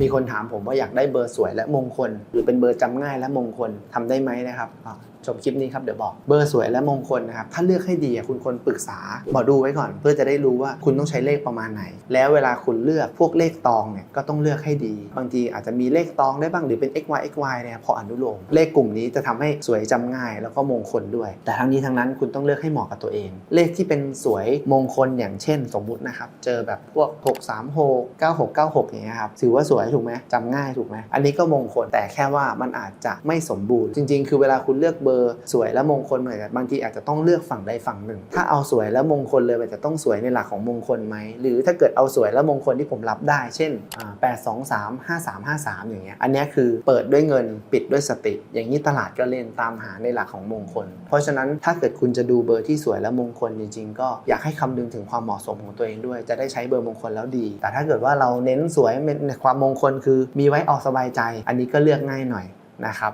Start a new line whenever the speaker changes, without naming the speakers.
มีคนถามผมว่าอยากได้เบอร์สวยและมงคล หรือเป็นเบอร์จำง่ายและมงคลทำได้ไหมนะครับชมคลิปนี้ครับเดี๋ยวบอกเบอร์สวยและมงคลนะครับถ้าเลือกให้ดีคุณควรปรึกษาหมอดูไว้ก่อน เพื่อจะได้รู้ว่าคุณต้องใช้เลขประมาณไหน แล้วเวลาคุณเลือกพวกเลขตองเนี่ยก็ต้องเลือกให้ดี บางทีอาจจะมีเลขตองได้บ้างหรือเป็น x y x y เนี่ยพออนุโลมเลขกลุ่มนี้จะทำให้สวยจำง่าย แล้วก็มงคลด้วย แต่ทั้งนี้ทั้งนั้นคุณต้องเลือกให้เหมาะกับตัวเอง เลขที่เป็นสวยมงคลอย่างเช่น สมมุตินะครับเจอแบบพวก 6 3 6 9 6 9 6อย่างเงี้ยครับถือว่าสวยถูกไหมจำง่ายถูกไหมอันนี้ก็มงคลแต่แค่ว่ามันอาจจะไม่สมบูรณ์ จริง ๆ คือเวลาคุณเลือกเบอร์สวยและมงคลเหมือนกันบางทีอาจจะต้องเลือกฝั่งใดฝั่งหนึ่ง ถ้าเอาสวยและมงคลเลยมันจะต้องสวยในหลักของมงคลไหมหรือถ้าเกิดเอาสวยและมงคลที่ผมรับได้ เช่นแปดสองสามห้าสามห้าสามอย่างเงี้ยอันนี้คือเปิดด้วยเงินปิดด้วยสติ อย่างนี้ตลาดก็เล่นตามหาในหลักของมงคล เพราะฉะนั้นถ้าเกิดคุณจะดูเบอร์ที่สวยและมงคลจริง ๆ ก็อยากให้คำนึงถึงความเหมาะสมของตัวเองด้วย จะได้ใช้เบอร์มงคลแล้วดี แต่ถ้าเกิดว่าเราเน้นสวยเป็นความมงคนคือมีไว้ออกสบายใจ อันนี้ก็เลือกง่ายหน่อยนะครับ